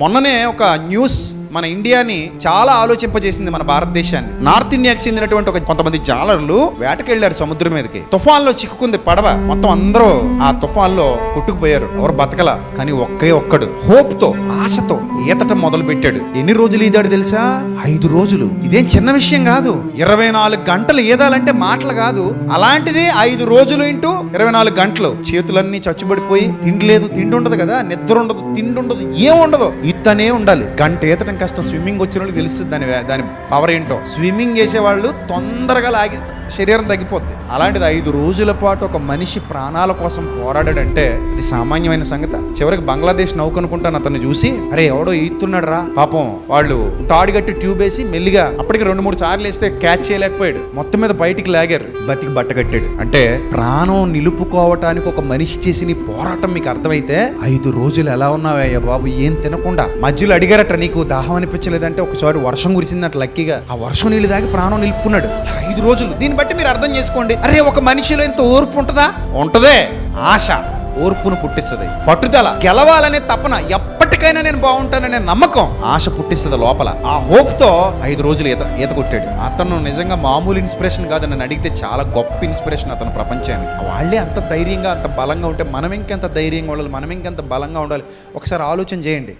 మొన్ననే ఒక న్యూస్ మన ఇండియాని చాలా ఆలోచింపజేసింది మన భారతదేశాన్ని. నార్త్ ఇండియాకి చెందినటువంటి ఒక కొంతమంది జాలర్లు వేటకెళ్ళారు సముద్రం మీదకి. తుఫాన్లో చిక్కుకుంది పడవ. మొత్తం అందరూ ఆ తుఫాన్లో కొట్టుకుపోయారు. ఎవరు బతకల? కానీ ఒక్కే ఒక్కడు. హోప్తో ఆశతో ఈతటం మొదలు పెట్టాడు ఎన్ని రోజులు ఈదాడు తెలుసా? ఐదు రోజులు. ఇదేం చిన్న విషయం కాదు. ఇరవై నాలుగు గంటలు ఏదాలంటే మాటలు కాదు. అలాంటిది ఐదు రోజులు ఇంటూ ఇరవై నాలుగు గంటలు. చేతులన్నీ చచ్చుబడిపోయి తిండి లేదు తిండి ఉండదు కదా. నిద్ర ఉండదు తిండి ఉండదు ఏం ఉండదు. ఇత్తనే ఉండాలి. గంట ఈతటం కష్టం స్విమ్మింగ్ వచ్చిన వాళ్ళకి తెలుస్తుంది దాని దాని పవర్ ఏంటో. స్విమ్మింగ్ చేసే వాళ్ళు తొందరగా లాగి శరీరం తగ్గిపోద్ది. అలాంటిది ఐదు రోజుల పాటు ఒక మనిషి ప్రాణాల కోసం పోరాడాడంటే ఇది సామాన్యమైన సంగతి. చివరికి బంగ్లాదేశ్ నౌక అనుకుంటాను అతన్ని చూసి అరే ఎవడో ఈతున్నాడు రా పాపం వాళ్ళు తాడు కట్టి ట్యూబ్ వేసి మెల్లిగా అప్పటికి రెండు మూడు సార్లు వేస్తే క్యాచ్ చేయలేకపోయాడు. మొత్తం మీద బయటికి లాగారు. బతికి బట్ట కట్టాడు. అంటే ప్రాణం నిలుపుకోవటానికి ఒక మనిషి చేసిన పోరాటం మీకు అర్థమైతే ఐదు రోజులు ఎలా ఉన్నావయ్యా బాబు? ఏం తినకుండా. మధ్యలో అడిగారట నీకు దాహం అనిపించలేదంటే ఒకసారి వర్షం కురిసిందట లక్కీగా. ఆ వర్షం నీళ్ళు దాకా ప్రాణం నిలుపుకున్నాడు. ఐదు రోజులు. దీన్ని బట్టి మీరు అర్థం చేసుకోండి. అరే ఒక మనిషిలో ఇంత ఓర్పు ఉంటుందా? ఉంటదే. ఆశ ఓర్పును పుట్టిస్తుంది. పట్టుదల. గెలవాలనే తపన ఎప్పటికైనా నేను బాగుంటాననే నమ్మకం. ఆశ పుట్టిస్తుంది లోపల. ఆ హోప్తో ఐదు రోజులు ఈత ఈత కొట్టాడు. అతను నిజంగా మామూలు ఇన్స్పిరేషన్ కాదు నన్ను అడిగితే చాలా గొప్ప ఇన్స్పిరేషన్ అతను ప్రపంచానికి వాళ్ళే అంత ధైర్యంగా అంత బలంగా ఉంటే మనం ఇంకెంత ధైర్యంగా ఉండాలి మనం ఇంకెంత బలంగా ఉండాలి. ఒకసారి ఆలోచన చేయండి.